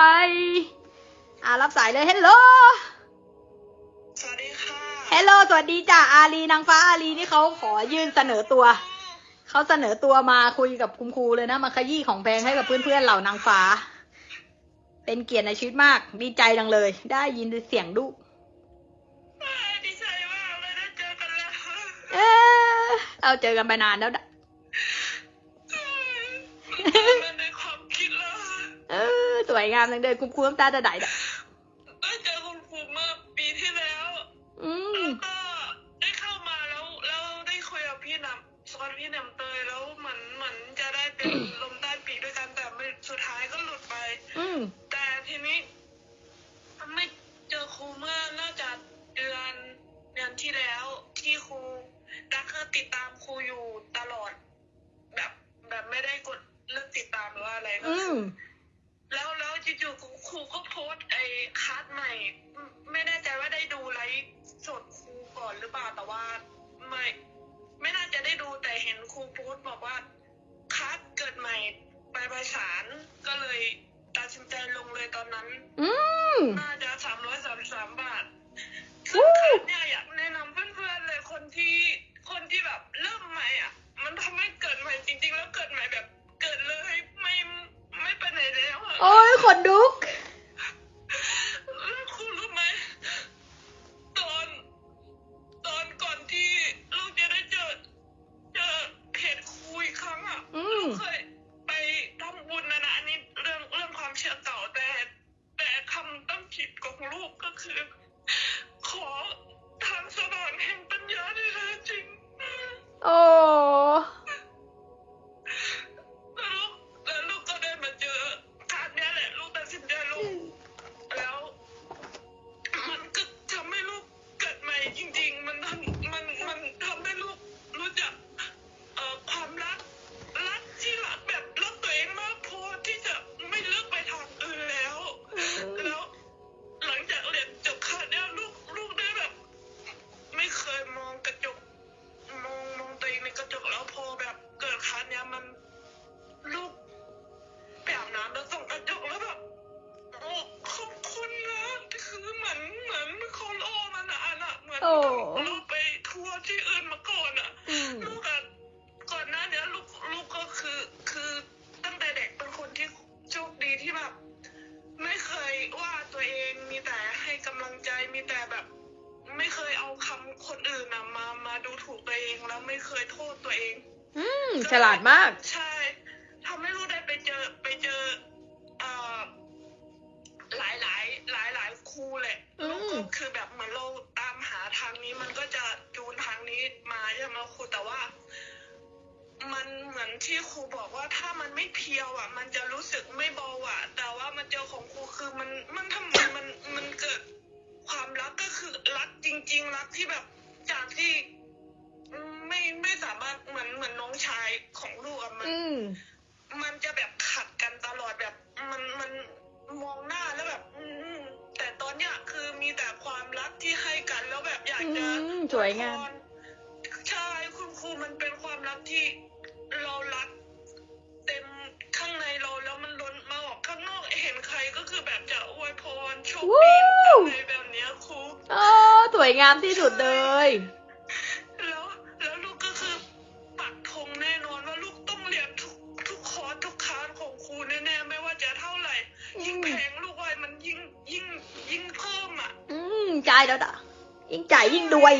ไปอ่ารับสายเลยเฮลโลสวัสดีค่ะเฮลโลสวัสดีจ้าอารีนางฟ้าอารีนี่เขาขอยื่นเสนอตัว เขาเสนอตัวมาคุยกับคุณครูเลยนะ มาขยี้ของแพงให้กับเพื่อนๆเหล่านางฟ้า เป็นเกียรติในชีวิตมาก ดีใจจังเลย ได้ยินเสียงลูกดีใจมากเลยได้เจอกันแล้ว เออเราเจอกันไปนานแล้วนะ มันในความคิดแล้ว เออ สวยงามจังเลยคุณครูน้ำตาจะไหลนะได้เจอคุณครูเมื่อปีที่แล้ว อืมแล้วก็ได้เข้ามาแล้วแล้วได้คุยกับพี่นำสอนพี่นำเตยแล้วเหมือนเหมือนจะได้เป็นลมใต้ปีกด้วยกันแต่ไม่สุดท้ายก็หลุดไป อืมแต่ทีนี้ไม่เจอครูเมื่อน่าจะเดือนเดือนที่แล้วที่ครูดักคือติดตามครูอยู่ตลอด แบบแบบไม่ได้กดเลิกติดตามหรือว่าอะไรก็อืคือ มแล้วแล้วจู่ๆครูครูก็โพสต์ไอ้คัสใหม่ไม่ ไม่แน่ใจว่าได้ดูไลฟ์สดครูก่อนหรือเปล่าแต่ว่าไม่ ไม่น่าจะได้ดูแต่เห็นครูโพสต์บอกว่าคัสเกิดใหม่ไปประสานก็เลยตัดสินใจลงเลยตอนนั้นอืมน่าจะสามร้อยสามสามบาทวู้ซึ่งคัสเนี่ยอยากแนะนำเพื่อนๆเลยคนที่คนที่แบบเริ่มใหม่อะ มันทำให้เกิดใหม่จริง ๆ แล้วเกิดใหม่แบบเกิดเลย ไปไหนแล้วอะโอ้ยขนลุก ลูกไปทัวร์ที่อื่นมาก่อนอะอืมลูกอะก่อนหน้าเนี้ยลูกลูกก็คือ คือตั้งแต่เด็กเป็นคนที่โชคดีที่แบบ ไม่เคยว่าตัวเองมีแต่ให้กำลังใจมีแต่แบบ ไม่เคยเอาคำคนอื่นอะมามาดูถูกตัวเองแล้วไม่เคยโทษตัวเอง อืมฉลาดมาก ครูบอกว่าถ้ามันไม่เพียวอะ มันจะรู้สึกไม่เบาอะ แต่ว่ามันเจอของครูคือมันมันทำไมมันมันเกิดความรักก็คือรักจริง ๆ รักที่แบบจากที่ไม่ไม่สามารถเหมือนเหมือนน้องชายของลูกอะมัน อืม มันจะแบบขัดกันตลอดแบบ มันมันมองหน้าแล้วแบบ อืมแต่ตอนเนี้ยคือมีแต่ความรักที่ให้กันแล้วแบบอยากจะอืมสวยงามอพร รโชคดีอะไรแบบเนี้ยครูโอ้สวยงามที่สุดเลย แล้วแล้วลูกก็คือปักธงแน่นอนว่าลูกต้องเรียนทุกทุกคอร์สทุกคลาสของครูแน่ๆไม่ว่าจะเท่าไหร่ ยิ่งแพงลูกวัยมันยิ่งยิ่งยิ่งเพิ่มอะ อืมใจายแล้วด่ะยิ่งจ่ายยิ่งรวย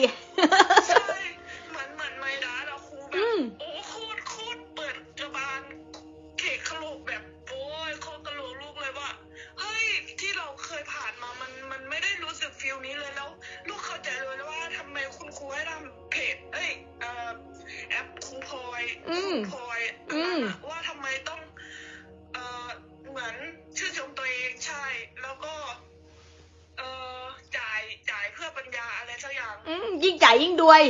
จ่ายยิ่งด้วย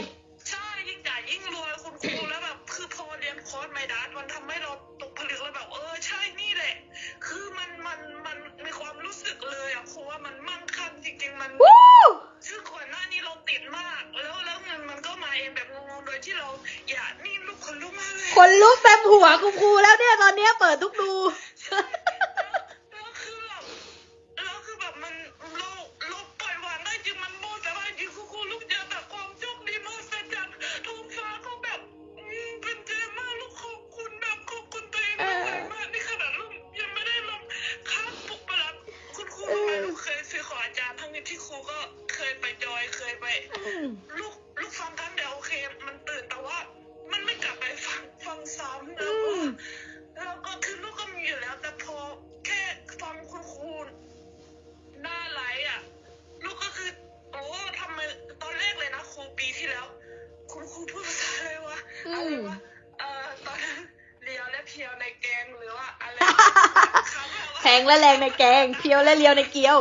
และแรงในแกงเพียวและเลียวในเกี๊ยว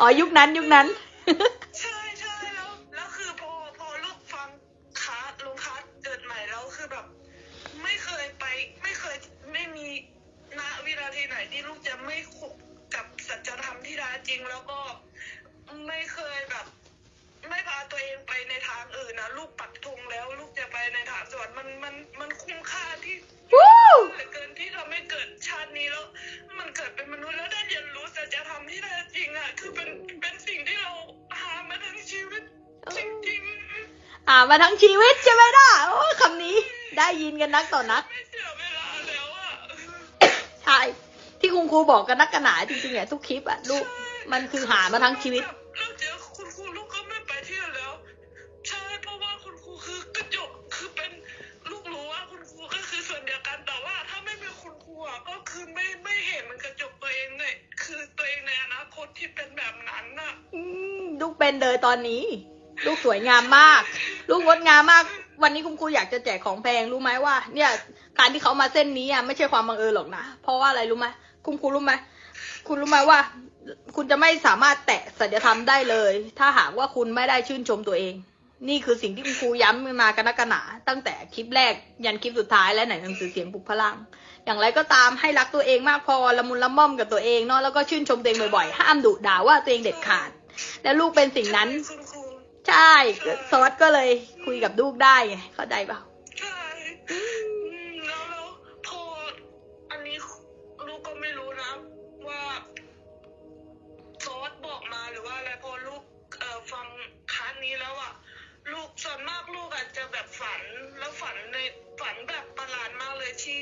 อ๋อยุคนั้นยุคนั้น ใช่ใช่แล้วแล้วคือพอพอลูกฟังคาร์ดลงคาร์ดเกิดใหม่แล้วคือแบบ ไม่เคยไปไม่เคยไม่มีณวินาทีไหนที่ลูกจะไม่ขบกับสัจธรรมที่แท้จริงแล้วก็ไม่เคยแบบ ไม่พาตัวเองไปในทางอื่นนะลูกปักธงแล้วลูกจะไปในทางสวรรค์มันมันมันคุ้มค่าที่วู้เหลือเกินที่เราไม่เกิดชาตินี้แล้ว มันเกิดเป็นมนุษย์แล้วได้เรียนรู้สัจธรรมที่แท้จริงอะคือเป็นเป็นสิ่งที่เราหามาทั้งชีวิตจริงๆอ่ามาทั้งชีวิตใช่ไหมล่ะโอ้คำนี้ได้ยินกันนักต่อนักไม่เสียเวลาแล้วอะใช่ที่คุณครูบอกกันนักกันหนาจริงๆอะทุกคลิปอะลูกมันคือหามาทั้งชีวิต ก็คือไม่ไม่เห็นมันกระจกตัวเองเลยคือตัวเองในอนาคตที่เป็นแบบนั้นน่ะ อืมลูกเป็นเลยตอนนี้ ลูกสวยงามมาก ลูกงดงามมาก วันนี้คุณครูอยากจะแจกของแพงรู้ไหมว่า เนี่ย การที่เขามาเส้นนี้อะไม่ใช่ความบังเอิญหรอกนะเพราะว่าอะไรรู้ไหมคุณครูรู้ไหมคุณรู้ไหมว่า คุณจะไม่สามารถแตะสัจธรรมได้เลย ถ้าหากว่าคุณไม่ได้ชื่นชมตัวเอง นี่คือสิ่งที่คุณครูย้ำมากันนักกันหนาตั้งแต่คลิปแรกยันคลิปสุดท้ายและไหนหนังสือเสียงปลุกพลัง อย่างไรก็ตามให้รักตัวเองมากพอละมุนละม่อมกับตัวเองเนาะแล้วก็ชื่นชมตัวเองบ่อยๆ ห้ามดุด่าว่าตัวเองเด็ดขาด และลูกเป็นสิ่งนั้น ใช่ซอสก็เลยคุยกับลูกได้ไงเข้าใจเปล่าใช่แล้วแล้วพออันนี้ลูกก็ไม่รู้นะว่าซอสบอกมาหรือว่าอะไรพอลูกเอ่อฟังค้านี้แล้วอะลูกส่วนมากลูกอาจจะแบบฝันแล้วฝันในฝันแบบประหลาดมากเลยที่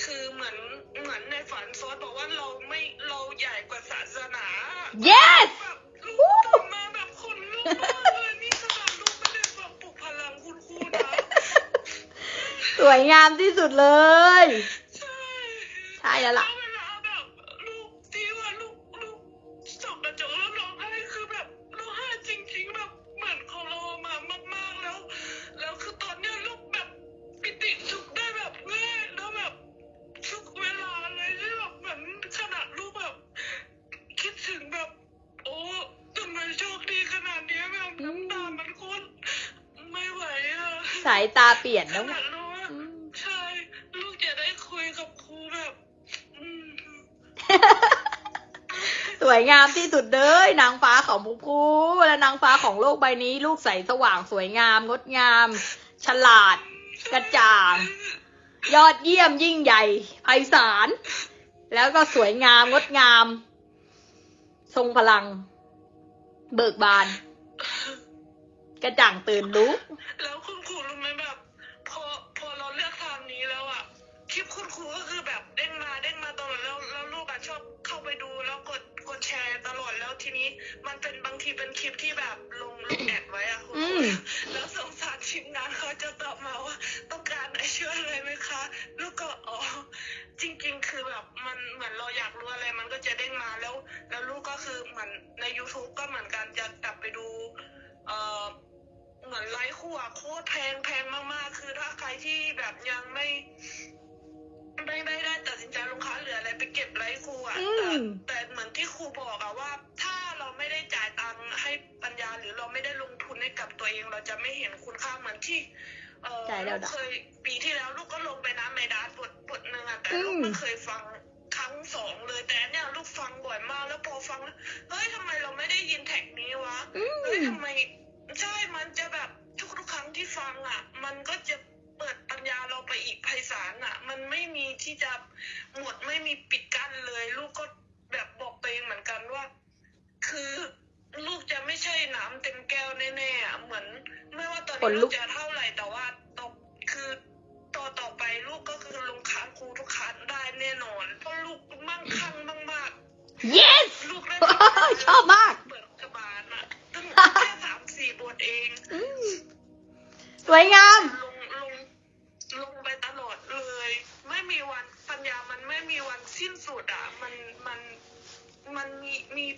คือเหมือนเหมือนในฝันซอสบอกว่าเราไม่เราใหญ่กว่าศาสนา yes แบบลูกตื่นมาแบบคนลุกมากเลยนี่ขนาดลูกไม่ได้ฟังปลุกพลังคุณครูนะสวยงามที่สุดเลย ใช่ใช่แล้วล่ะ กใบนี้ลูกใสสว่างสวยงาม งดงาม ฉลาด กระจ่าง ยอดเยี่ยมยิ่งใหญ่ไพศาลแล้วก็สวยงาม งดงาม ทรงพลัง เบิกบาน กระจ่างตื่นรู้ แล้วคุณครูรู้ไหมแบบ พอพอเราเลือกทางนี้แล้วอะคลิปคุณครูก็คือแบบเด้งมาเด้งมาตลอดแล้วแล้วลูกอะชอบเข้าไปดูแล้วกดกดแชร์ตลอดแล้วทีนี้ มันเป็นบางทีเป็นคลิปที่แบบ ไว้อะคุณอืครูมแล้วสงสารทีมงานเขาจะตอบมาว่า ต้องการไอช่วยอะไรไหมคะลูกก็อ๋อจริง ๆ คือแบบมันเหมือนเราอยากรู้อะไรมันก็จะเด้งมาแล้ว แล้วลูกก็คือเหมือนใน youtube ก็เหมือนกันจะกลับไปดูเอ่อเหมือนไลค์คู่อะโคตรแพงแพงมากๆ คือถ้าใครที่แบบยังไม่ไม่ไม่ได้ตัดสินใจลงค้าหรืออะไรไปเก็บไลค์ครูอะอืแต่มแต่เหมือนที่ครูบอกอะ กับตัวเองเราจะไม่เห็นคุณค่าเหมือนที่เออจ่ายแล้วลูกนะเคยปีที่แล้วลูกก็ลงไปน้ำในดาร์ทบทบทหนึ่งอะแต่อืมลูกไม่เคยฟังครั้งสองเลยแต่อันเนี่ยลูกฟังบ่อยมากแล้วพอฟังแล้วเฮ้ยทำไมเราไม่ได้ยินแท็กนี้วะอืเฮ้ยมทำไมใช่มันจะแบบทุกทุกๆครั้งที่ฟังอะ มันก็จะเปิดปัญญาเราไปอีกไพศาลอะ มันไม่มีที่จะหมดไม่มีปิดกั้นเลย ลูกก็แบบบอกตัวเองเหมือนกันว่า คือ ลูกจะไม่ใช่น้ำเต็มแก้วแน่ๆอะเหมือน ไม่ว่าตอนนี้ลูกจะเท่าไหร่แต่ว่าต่อคือต่อต่อไปลูกก็คือลงค้างครูทุกคันได้แน่นอนเพราะลูกมั่งคั่งมาก yes ลูกได้ชอบมาก เปิดกระบาลอะตั้งแค่สามสี่บทเองสวยงาม ลงลงลงไปตลอดเลย ไม่มีวันปัญญามันไม่มีวันสิ้นสุดอะ มันมัน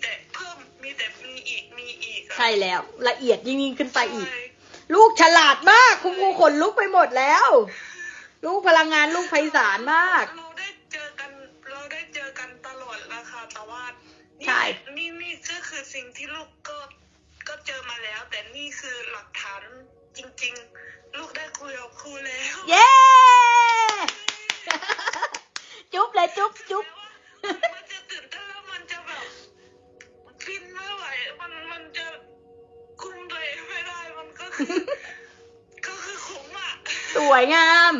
แต่เพิ่มมีแต่มีอีกมีอีกอะใช่แล้ว ละเอียดยิ่งยิ่งขึ้นไปอีก ใช่ลูกฉลาดมาก คุณครูขนลุกไปหมดแล้ว ลูกพลังงานลูกไพศาลมาก เราได้เจอกันเราได้เจอกันตลอดนะคะแต่ว่านี่ใช่ นี่นี่ก็คือสิ่งที่ลูกก็ก็เจอมาแล้ว แต่นี่คือหลักฐานจริง ๆ ลูกได้คุยกับครูแล้ว เย้ จุ๊บเลยจุ๊บจุ๊บ วยงาม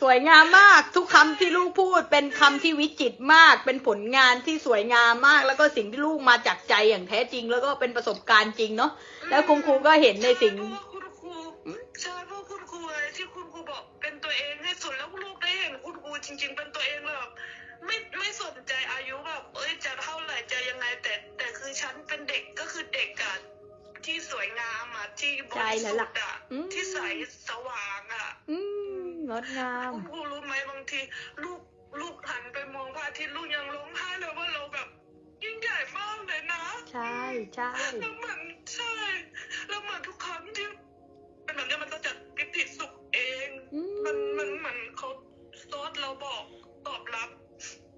สวยงามมากทุกคำที่ลูกพูด เป็นคำที่วิจิตรมาก เป็นผลงานที่สวยงามมาก แล้วก็สิ่งที่ลูกมาจากใจอย่างแท้จริง แล้วก็เป็นประสบการณ์จริงเนาะแล้วคุณครูก็เห็นในสิ่งเพราะว่าคุณครูใช่เพราะคุณครูที่คุณครูบอกเป็นตัวเองให้สุดแล้วลูกได้เห็นคุณครูจริง ๆ เป็นตัวเองแบบไม่ไม่สนใจอายุแบบเอ้ยจะเท่าไหร่จะยังไงแต่แต่คือฉันเป็นเด็กก็คือเด็กอะ ที่สวยงามอะที่บใช่ริแล้สุวทล่ะธิ์อะอืมที่ใสสว่างอะอืมงดงามคุณครูรู้ไหมบางทีลูกลูกหันไปมองพระอาทิตย์ลูกยังร้องไห้เลยว่าเราแบบ ยิ่งใหญ่มากเลยนะ ใช่ใช่แล้วเหมือนใช่แล้วเหมือนทุกครั้งที่เป็นแบบนี้มันก็จะปิติสุขเองอืมันมันเหมือนเขาซอสเราบอกตอบรับ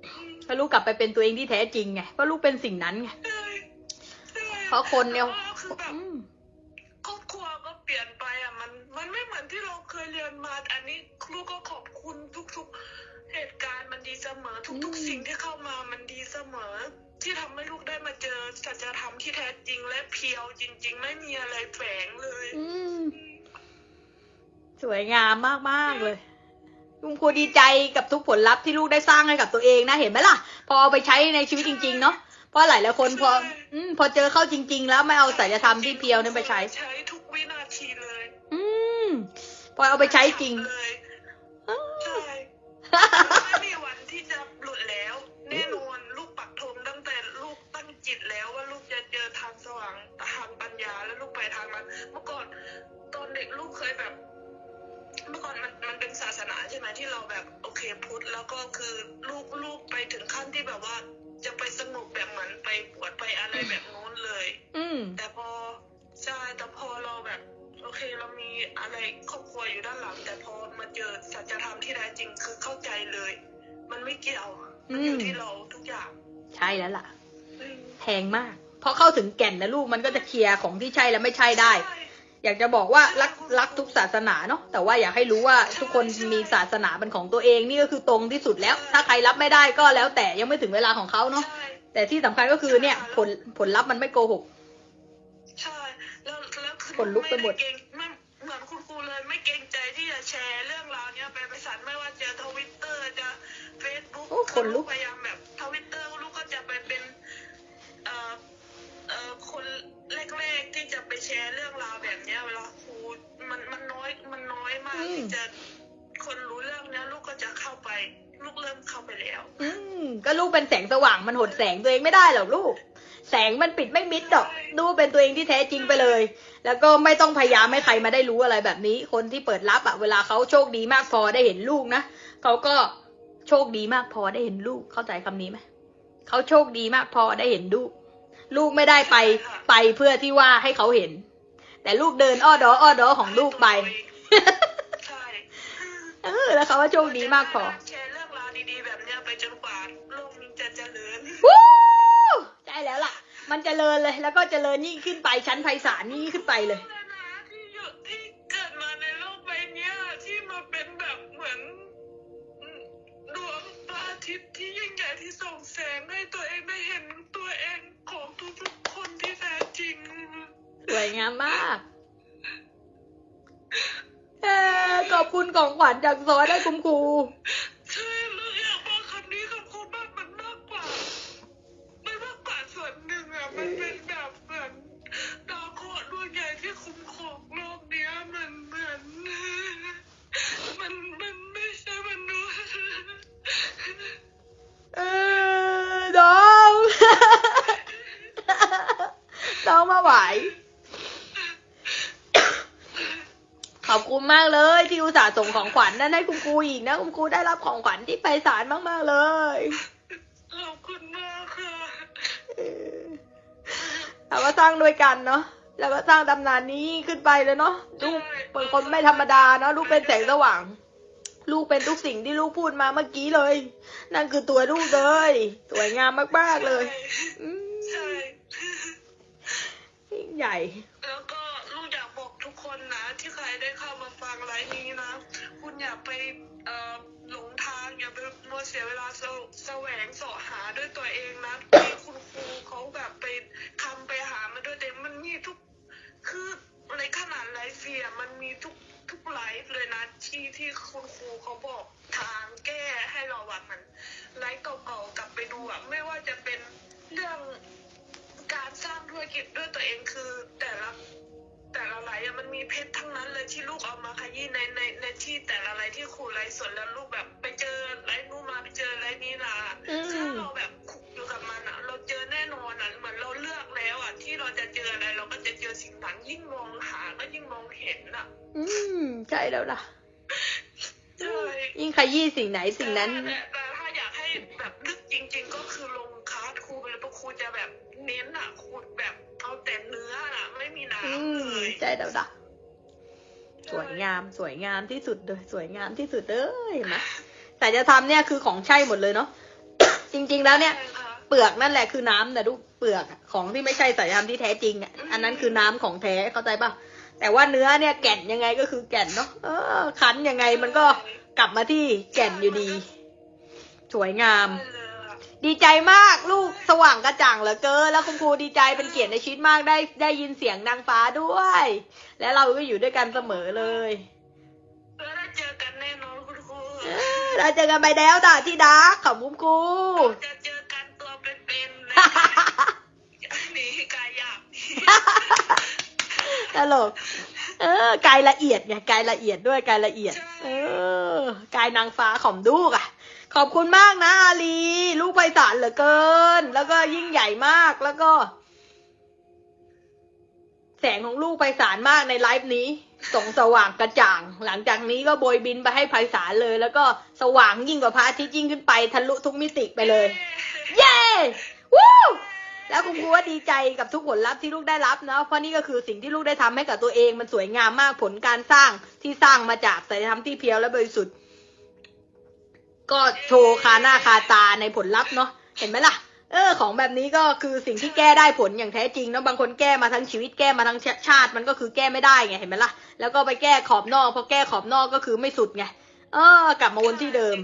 อืมก็ลูกกลับไปเป็นตัวเองที่แท้จริงไงเพราะลูกเป็นสิ่งนั้นไงใช่ใช่เพราะคนเนี่ยแล้วก็ คือแบบอืมครอบครัวก็เปลี่ยนไปอะมัน มันไม่เหมือนที่เราเคยเรียนมา อันนี้ครูก็ขอบคุณทุก ๆ เหตุการณ์มันดีเสมอ ทุก ๆ สิ่งที่เข้ามามันดีเสมอ ที่ทำให้ลูกได้มาเจอสัจธรรมที่แท้จริงและเพียวจริง ๆ ไม่มีอะไรแฝงเลยอืมสวยงามมากมากๆเลยคุณครูดีใจกับทุกผลลัพธ์ที่ลูกได้สร้างให้กับตัวเองนะเห็นไหมล่ะ พอเอาไปใช้ในชีวิตจริง ๆ เนาะ เพราะหลายหลายๆคนพออืมพอเจอเข้าจริง ๆ แล้วไม่เอาศัลยธรรมที่เพียวนั้นไปใช้ ใช้ทุกวินาทีเลย อืมพอเอาไปใช้จริงเลยใช่ไม่มีวันที่จะหลุดแล้ว แน่นอนลูกปักธงตั้งแต่ลูกตั้งจิตแล้วว่าลูกจะเจอทางสว่างทางปัญญาแล้วลูกไปทางนั้นเมื่อก่อนตอนเด็กลูกเคยแบบ เมื่อก่อนมันมันเป็นศาสนาใช่ไหมที่เราแบบโอเคพุทธแล้วก็คือลูกลูกไปถึงขั้นที่แบบว่าจะไป สงบแบบเหมือนไปบวชไปอะไรแบบนู้นเลย อืมแต่พอใช่แต่พอเราแบบ โอเคเรามีอะไรครอบครัวอยู่ด้านหลัง แต่พอมาเจอสัจธรรมที่แท้จริงคือเข้าใจเลย มันไม่เกี่ยวมันอยู่อืมที่เราทุกอย่าง ใช่แล้วล่ะอืมแพงมากพอเข้าถึงแก่นแล้วลูกมันก็จะเคลียร์ของที่ใช่และไม่ใช่ได้ใช่ อยากจะบอกว่ารักรักทุกศาสนาเนาะแต่ว่าอยากให้รู้ว่าทุกคนมีศาสนาเป็นของตัวเองนี่ก็คือตรงที่สุดแล้ว ถ้าใครรับไม่ได้ก็แล้วแต่ยังไม่ถึงเวลาของเขาเนาะใช่แต่ที่สำคัญก็คือเนี่ยผลผลลัพธ์มันไม่โกหกใช่แล้วแล้วคือขนลุกไปหมดด้เกรงไม่เหมือนคุณครูเลยไม่เกรงใจที่จะแชร์เรื่องราวเนี้ยไปไปสานไม่ว่าจะทวิตเตอร์จะเฟซบุ๊กโอ้ขนลุกพยายามแบบ จะคนรู้เรื่องเนี้ยลูกก็จะเข้าไป ลูกเริ่มเข้าไปแล้ว อืมก็ลูกเป็นแสงสว่างมันหดแสงตัวเองไม่ได้หรอกลูก แสงมันปิดไม่มิดหรอก ดูเป็นตัวเองที่แท้จริงไปเลย แล้วก็ไม่ต้องพยายามให้ใครมาได้รู้อะไรแบบนี้ คนที่เปิดรับอะเวลาเขาโชคดีมากพอได้เห็นลูกนะเขาก็โชคดีมากพอได้เห็นลูกเข้าใจคำนี้ไหมเขาโชคดีมากพอได้เห็นลูก ลูกไม่ได้ไปไปเพื่อที่ว่าให้เขาเห็น แต่ลูกเดินอ้อดออ้อดอของลูกไปใช่ เออแล้วเขาว่าโชคดีมากพอแชร์เรื่องราวดีๆแบบเนี้ยไปจนกว่าโลกนี้จะเจริญวู้ใช่แล้วล่ะ มันเจริญเลยแล้วก็เจริญยิ่งขึ้นไปชั้นไพศาลยิ่งขึ้นไปเลยนะที่อยู่ที่เกิดมาในโลกใบเนี้ยที่มาเป็นแบบเหมือนอืมดวงพระอาทิตย์ที่ยิ่งใหญ่ที่ส่องแสงให้ตัวเองได้เห็นตัวเองของทุกๆคนที่แท้จริงสวยงามมาก ขอบคุณของขวัญจากซอได้คุ้มครู ของขวัญนั่นให้คุณครูอีกนะคุณครูได้รับของขวัญที่ไพศาลมาก ๆ เลยขอบคุณมากค่ะแต่ว่าสร้างด้วยกันเนาะแล้วก็สร้างตำนานนี้ขึ้นไปเลยเนาะลูกเป็นคนไม่ธรรมดาเนาะลูกเป็นแสงสว่าง ลูกเป็นทุกสิ่งที่ลูกพูดมาเมื่อกี้เลย นั่นคือตัวลูกเลยสวยงามมากๆเลยใหญ่ อย่าไปหลงทางอย่าไปมัวเสียเวลาแสแสวงเสาะหาด้วยตัวเองนะที่คุณครูเขาแบบไปทำไปหามาด้วยตัวเองมันมีทุกคือในขนาดไลฟ์เฟียมันมีทุกทุกไลฟ์เลยนะที่ที่คุณครูเขาบอกทางแก้ให้เราอะมันไลฟ์เก่าๆกลับไปดูอะไม่ว่าจะเป็นเรื่องการสร้างธุรกิจด้วยตัวเองคือแต่ละ แต่ละไลฟ์อะมันมีเพชรทั้งนั้นเลยที่ลูกเอามาขยี้ในในในที่แต่ละไลฟ์ที่ครูไลฟ์สดแล้วลูกแบบไปเจอไลฟ์นู้นมาไปเจอไลฟ์นี้มาอืมถ้าเราแบบคุกอยู่กับมันอะเราเจอแน่นอนอะเหมือนเราเลือกแล้วอะที่เราจะเจออะไรเราก็จะเจอสิ่งนั้นยิ่งมองหาก็ยิ่งมองเห็นอะอืมใช่แล้วล่ะใช่ยิ่งขยี้สิ่งไหนสิ่งนั้นแต่แต่ถ้าอยากให้แบบลึกจริง ๆ ก็คือลงคลาสครูไปเลยเพราะครูจะแบบเน้นอะค อะไม่มีอืน้ำมเลยใช่แล้วล่ะสวยงามสวยงามที่สุดเลยสวยงามที่สุดเลยเห็นไหมแต่จะทำเนี่ยคือของใช่หมดเลยเนาะจริง ๆ แล้วเนี่ยใช่ค่ะเปลือกนั่นแหละคือน้ำแต่ลูกเปลือกอะของที่ไม่ใช่สายธรรมที่แท้จริงอะอันนั้นคือน้ำของแท้เข้าใจป่ะแต่ว่าเนื้อเนี่ยแก่นยังไงก็คือแก่นเนาะเออคั้นยังไงมันก็กลับมาที่แก่นอยู่ดี สวยงามใช่เลยอะ ดีใจมากลูกสว่างกระจ่างเหลือเกินแล้วคุณครูดีใจเป็นเกียรติในชีวิตมากได้ได้ยินเสียงนางฟ้าด้วย และเราก็อยู่ด้วยกันเสมอเลยแล้วได้เจอกันแน่นอนคุณครูเออเราเจอกันไปแล้วด่าที่ดักขอบคุณครูจะเจอกันตัวเป็นๆเลยนี่กายหยาบตลกเออกายละเอียดไงกายละเอียดด้วยกายละเอียด เออกายนางฟ้าของลูกอะ ขอบคุณมากนะอาลี ลูกไพศาลเหลือเกิน แล้วก็ยิ่งใหญ่มากแล้วก็ แสงของลูกไพศาลมากในไลฟ์นี้ส่องสว่างกระจ่าง หลังจากนี้ก็โบยบินไปให้ไพศาลเลย แล้วก็สว่างยิ่งกว่าพระอาทิตย์ยิ่งขึ้นไปทะลุทุกมิติไปเลย เย้วู้แล้วคุณครูว่าดีใจกับทุกผลลัพธ์ที่ลูกได้รับเนาะเพราะนี่ก็คือสิ่งที่ลูกได้ทำให้กับตัวเองมันสวยงามมากผลการสร้างที่สร้างมาจากศัลยธรรมที่เพียวและบริสุทธิ์ ก็โชว์คาหน้าคาตาในผลลัพธ์เนาะเห็นไหมล่ะ เออ ของแบบนี้ก็คือสิ่งที่แก้ได้ผลอย่างแท้จริงเนาะบางคนแก้มาทั้งชีวิตแก้มาทั้งชาติมันก็คือแก้ไม่ได้ไงเห็นไหมล่ะแล้วก็ไปแก้ขอบนอกพอแก้ขอบนอกก็คือไม่สุดไงเออกลับมาวนที่เดิม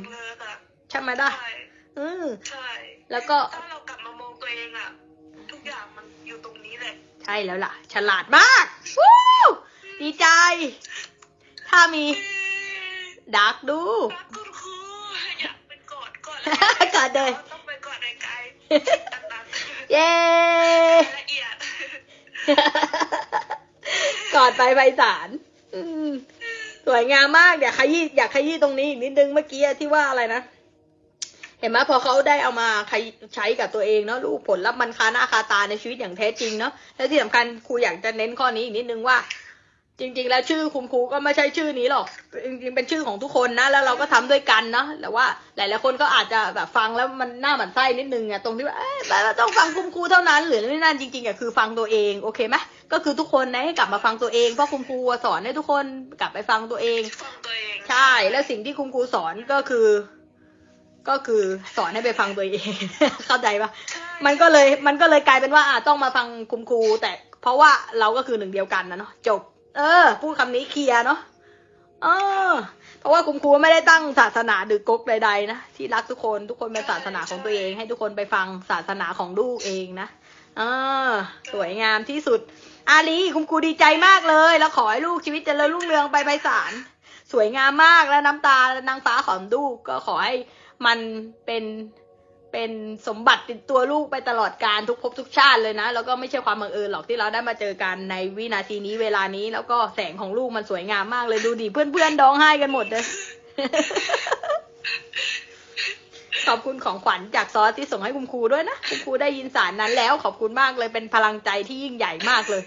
ใช่ไหมล่ะใช่อืมใช่แล้วก็ถ้าเรากลับมามองตัวเองอะทุกอย่างมันอยู่ตรงนี้แหละใช่แล้วล่ะ ฉลาดมากวู้ดีใจ ถ้ามีดักดู รักคุณครูอยากเป็น กอดก่อนกอดเลยต้องไปกอดในไกลตันเย้ๆละเอียดกอดไปไพศาลอืมสวยงามมากอยากขยี้อยากขยี้ตรงนี้อีกนิดนึงเมื่อกี้ที่ว่าอะไรนะเห็นไหมพอเขาได้เอามาใช้ใช้กับตัวเองเนาะลูกผลลัพธ์มันคาหน้าคาตาในชีวิตอย่างแท้จริงเนาะและที่สำคัญครูอยากจะเน้นข้อนี้อีกนิดนึงว่า จริง ๆ แล้วชื่อคุณครูก็ไม่ใช่ชื่อนี้หรอก จริงๆ เป็นชื่อของทุกคนนะ แล้วเราก็ทำด้วยกันเนาะ แต่ว่าหลายๆคนก็อาจจะแบบฟังแล้วมันหน้าหมันไส้นิดนึงอะตรงที่ว่าเอ้ยเราต้องฟังคุณครูเท่านั้น หรือนี่นั่นจริงๆอะคือฟังตัวเอง โอเคไหมก็คือทุกคนนะให้กลับมาฟังตัวเอง เพราะคุณครูสอนให้ทุกคนกลับไปฟังตัวเองฟังตัวเองใช่ แล้วสิ่งที่คุณครูสอนก็คือ ก็คือสอนให้ไปฟังตัวเอง เข้าใจปะใช่มันก็เลย มันก็เลยกลายเป็นว่าอะต้องมาฟังคุณครูแต่ เพราะว่าเราก็คือหนึ่งเดียวกันนะเนาะ จบ เออ พูดคำนี้เคลียร์เนาะเออ เพราะว่าคุณครูไม่ได้ตั้งศาสนาดึกก๊กใดๆนะที่รักทุกคนทุกคนเป็นศาสนาของตัวเอง ให้ทุกคนไปฟังศาสนาของลูกเองนะเออ สวยงามที่สุด อาลีคุณครูดีใจมากเลย แล้วขอให้ลูกชีวิตเจริญรุ่งเรืองไปไพศาลสวยงามมากแล้วน้ำตานางฟ้าของลูกก็ขอให้มันเป็น เป็นสมบัติติดตัวลูกไปตลอดการทุกภพทุกชาติเลยนะ แล้วก็ไม่ใช่ความบังเอิญหรอกที่เราได้มาเจอกันในวินาทีนี้เวลานี้ แล้วก็แสงของลูกมันสวยงามมากเลยดูดิเพื่อนๆร้องไห้กันหมดเลยขอบคุณของขวัญจากซอสที่ส่งให้คุณครูด้วยนะ คุณครูได้ยินสารนั้นแล้วขอบคุณมากเลยเป็นพลังใจที่ยิ่งใหญ่มากเลย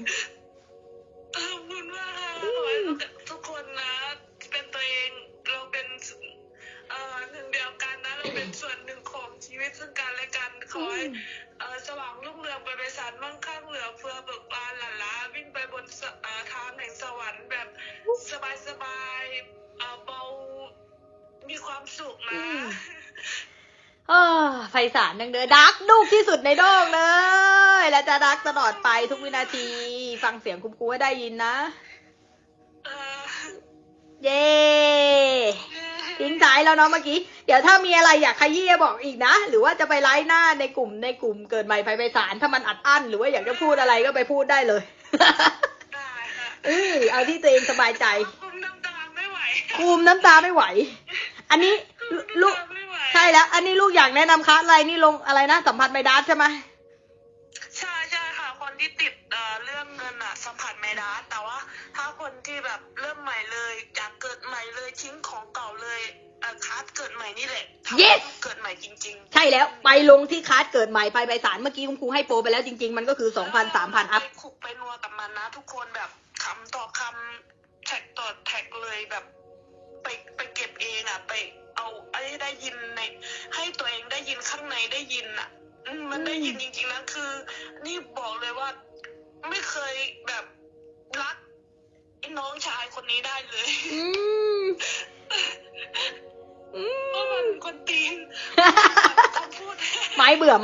สว่างรุ่งเรืองไปไปสารมั่งข้างเหลือเฟือเบิกบานหลั่นล้าวิ่งไปบนทางแห่งสวรรค์แบบสบายสบายเบา มีความสุขนะไฟสารดังเด้อดักลูกที่สุดในโลกเลย และจะดักตลอดไปทุกวินาที ฟังเสียงคุ้มคุ้ให้ได้ยินนะ เย้ ทิ้งท้ายแล้วเนาะเมื่อกี้ เดี๋ยวถ้ามีอะไรอยากขยี้บอกอีกนะ หรือว่าจะไปไลฟ์หน้าในกลุ่มในกลุ่มเกิดใหม่ไพศาลถ้ามันอัดอั้นหรือว่าอยากจะพูดอะไรก็ไปพูดได้เลยได้ค่ะเออเอาที่ตัวเองสบายใจคุณน้ำตาไม่ไหวคุมน้ำตาไม่ไหว อันนี้ลูกน้ำตาไม่ไหวใช่แล้ว อันนี้ลูกอยากแนะนำคะอะไรนี่ลงอะไรนะสัมผัสไมดัสใช่ไหมใช่ใช่ค่ะ คนที่ติด เอ่อเรื่องเงินอะสัมผัสไม่ได้แต่ว่า ถ้าคนที่แบบเริ่มใหม่เลยอยากเกิดใหม่เลยทิ้งของเก่าเลยเอ่อคัสเกิดใหม่นี่แหละทำให้ลูกเกิดใหม่จริง ๆ ใช่แล้วไปลงที่คลาสเกิดใหม่ไปใบสารเมื่อกี้คุณครูให้โปรไปแล้วจริง ๆ มันก็คือสองพันสามพันอัพไปขุกไปนัวกับมันนะทุกคนแบบ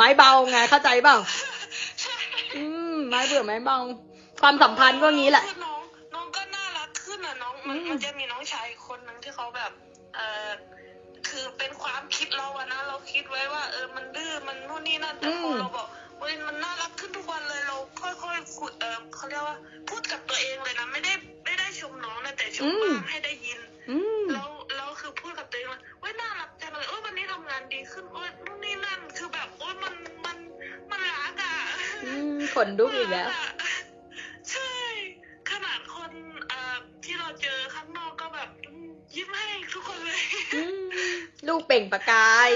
ไม้เบื่อไม้เบาไงเข้าใจเปล่าใช่อืมไม้เบื่อไม้เบาความสัมพันธ์ก็งี้แหละคือน้องน้องก็น่ารักขึ้นอะน้องมันอืมมันจะมีน้องชายคนหนึ่งที่เขาแบบ เออคือเป็นความคิดเราอะนะเราคิดไว้ว่า เออมันดื้อมันนู่นนี่นั่นแต่พอเราบอก ขนลุกอีกแล้ว ใช่ ขนาดคนเอ่อที่เราเจอข้างนอกก็แบบอืมยิ้มให้ทุกคนเลยอืมลูกเปล่งประกาย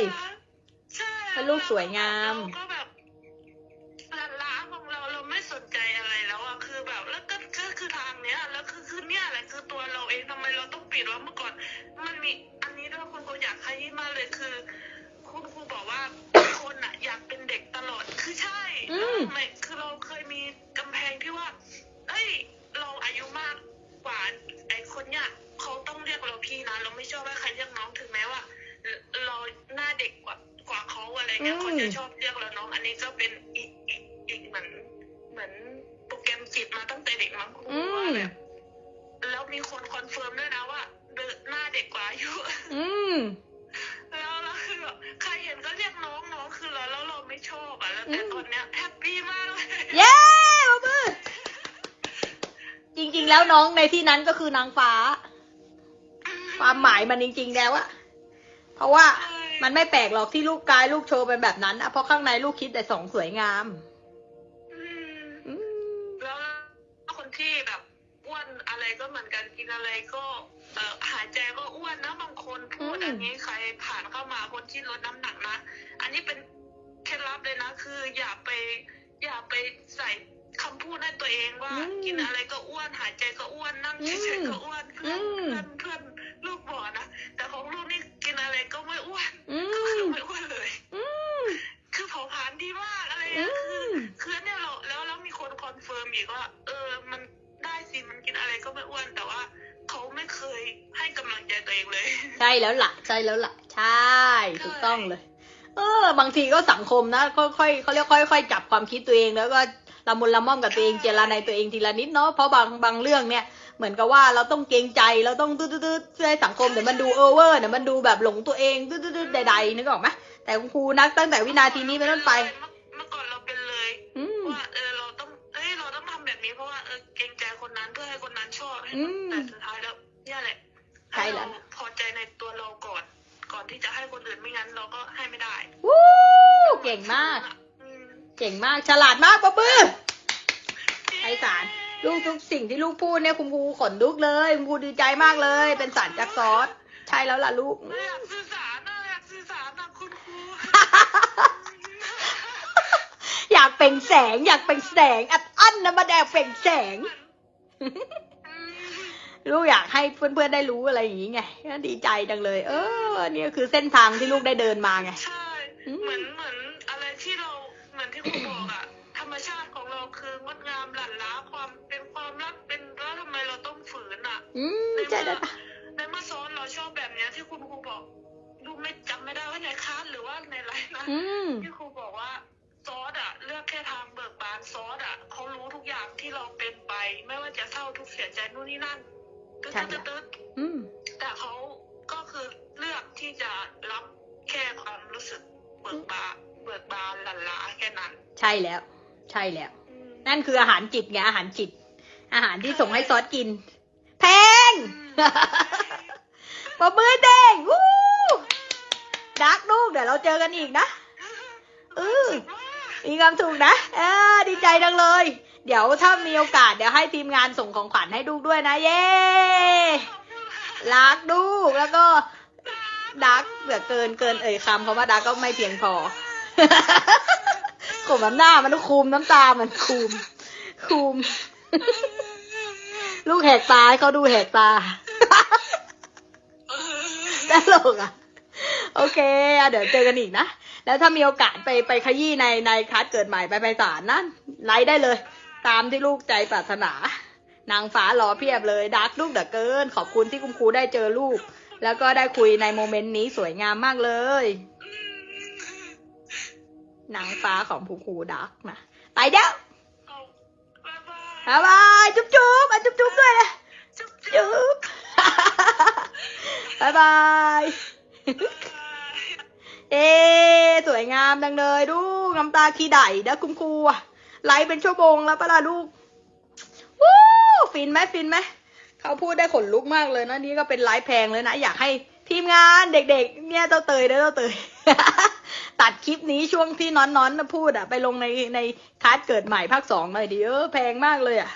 ใช่แล้วลูกสวยงาม เราก็ จิตมาตั้งแต่เด็กมั้งครูอืมว่าแบบแล้วมีคนคอนเฟิร์มด้วยนะว่าเดินหน้าเด็กกว่าอายุ อืม แล้วแล้วคือแบบใครเห็นก็เรียกน้องน้องคือเราแล้วเราไม่ชอบอะแล้วแต่อืมตอนเนี้ยแฮปปี้มากเลยเย้ปรบมือจริง ๆ แล้วน้องในที่นั้นก็คือนางฟ้า ความหมายมันจริง ๆ แล้วอะเพราะว่ามันไม่แปลกหรอกที่ลูกกายลูกโชว์เป็นแบบนั้นอะเพราะข้างในลูกคิดแต่สองสวยงาม ก็เหมือนกันกินอะไรก็เอ่อหายใจก็อ้วนนะบางคนพูดอืมอันนี้ใครผ่านเข้ามาคนที่ลดน้ำหนักนะ อันนี้เป็นเคล็ดลับเลยนะ คืออย่าไปอย่าไปใส่คำพูดให้ตัวเองว่า กินอะไรก็อ้วน หายใจก็อ้วนนั่งเฉยๆก็อ้วนเพื่อนเพื่อนเพื่อนลูกบอกนะแต่ของลูกนี่กินอะไรก็ไม่อ้วนอืก็คือมไม่อ้วนเลยอืมคือเผาผลาญดีมากอะไรอืเงี้ยคือมคือเนี่ยเราแล้วแล้วมีคนคอนเฟิร์มอีกว่า อะไรก็ไม่อ้วนแต่ว่าเขาไม่เคยให้กำลังใจตัวเองเลย ใช่แล้วล่ะ ใช่แล้วล่ะ ใช่ถูกต้องเลย เออ บางทีก็สังคมนะค่อยๆเขาเรียกค่อย ๆ จับความคิดตัวเองแล้วก็ละมุนละม่อมกับตัวเองเจรในตัวเองทีละนิดเนาะเพราะบางบางเรื่องเนี่ยเหมือนกับว่าเราต้องเกรงใจเราต้องตืดๆๆเพื่อให้สังคมเดี๋ยวมันดูเออเวอร์เดี๋ยวมันดูแบบหลงตัวเองตืดๆๆใดๆนึกออกไหมแต่คุณครูนักตั้งแต่วินาทีนี้เป็นต้นไปเมื่อก่อนเราเป็นเลยอืมว่าเออเราต้องเอ้ยเราต้องทำแบบนี้เพราะว่าเออเกรงใจ ชอบให้อืคนมแต่สุดท้ายแล้วเนี่ยแหละใช่แล้วเราพอใจในตัวเราก่อน ก่อนที่จะให้คนอื่นไม่งั้น เราก็ให้ไม่ได้วู้เก่งมากอืมเก่งมากฉลาดมากปะปื้อไพศาลลูกทุกสิ่งที่ลูกพูดเนี่ยคุณครูขนลุกเลยคุณครูดีใจมากเลย เป็นสารจากซอสใช่แล้วล่ะลูกไม่อยากสื่อสารนะอยากสื่อสารนะคุณครูอยากเป็นแสงอยากเป็นแสงอัดอั้นนะมาแดกเป็นแสงอืม ลูกอยากให้เพื่อนๆได้รู้อะไรอย่างงี้ไงก็ดีใจจังเลย เออเนี่ยคือเส้นทางที่ลูกได้เดินมาไงใช่อืมเหมือนเหมือนอะไรที่เราเหมือนที่คุณบอกอะธรรมชาติของเราคืองดงามหลั่นล้าความเป็นความรักเป็นแล้วทำไมเราต้องฝืนอะอืมในใช่ได้ปะในเมื่อซ้อนเราชอบแบบเนี้ยที่คุณครูบอกดูไม่จำไม่ได้ว่าในคลาสหรือว่าในไลน์นะอืมที่ครูบอกว่าซอสอะเลือกแค่ทางเบิกบานซอสอะเขารู้ทุกอย่างที่เราเป็นไป ไม่ว่าจะเศร้าทุกข์เสียใจนู่นนี่นั่น ตึ๊ดใช่ ตึ๊ดตึ๊ดอืม แต่เขาก็คือเลือกที่จะรับแค่ความรู้สึกเบิกบานเบิกบานหลั่นลาแค่นั้นใช่แล้ว ใช่แล้ว อืมนั่นคืออาหารจิตไงอาหารจิต อาหารที่ส่งให้ซอสกิน แพง ปรบมือเด้งวู้ดักลูกเดี๋ยวเราเจอกันอีกนะเออมีความสุขนะ เออ ดีใจจังเลย เดี๋ยวถ้ามีโอกาสเดี๋ยวให้ทีมงานส่งของขวัญให้ลูกด้วยนะเย้รักลูกแล้วก็ดักเหลือเกินเกินเอ่ยคำเพราะว่าดักก็ไม่เพียงพอกลมน้ำหน้ามันต้องคุมน้ำตามันคุมคุมลูกแหกตาเขาดูแหกตาตลกอะ โอเคอเดี๋ยวเจอกันอีกนะ แล้วถ้ามีโอกาสไปไปขยี้ในในคัสเกิดใหม่ไปไปศาลนั่นไลฟ์ได้เลย ตามที่ลูกใจปรารถนา นางฟ้ารอเพียบเลยดักลูกเดอเกิน ขอบคุณที่คุณครูได้เจอลูก แล้วก็ได้คุยในโมเมนต์นี้สวยงามมากเลยนางฟ้าของผู้ครูดักนะไปเดี๋ยวบ๊ายบายบ๊ายบายจุ๊บจุ๊บอะจุ๊บจุ๊บด้วยนะจุ๊บจุ๊บบ๊ายบายเอ๊สวยงามดังเลยลูน้ำตาขี้ไดนะคุณครูอะ ไลฟ์เป็นชั่วโมงแล้วปะล่ะลูกวู้ฟินไหมฟินไหมเขาพูดได้ขนลุกมากเลยนะนี่ก็เป็นไลฟ์แพงเลยนะ อยากให้ทีมงานเด็กๆ เนี่ยเต้าเตยนะเต้าเตย ตัดคลิปนี้ช่วงที่น้อนๆพูดอะไปลงในในคัสเกิดใหม่ภาคสองหน่อยดิเออแพงมากเลยอะ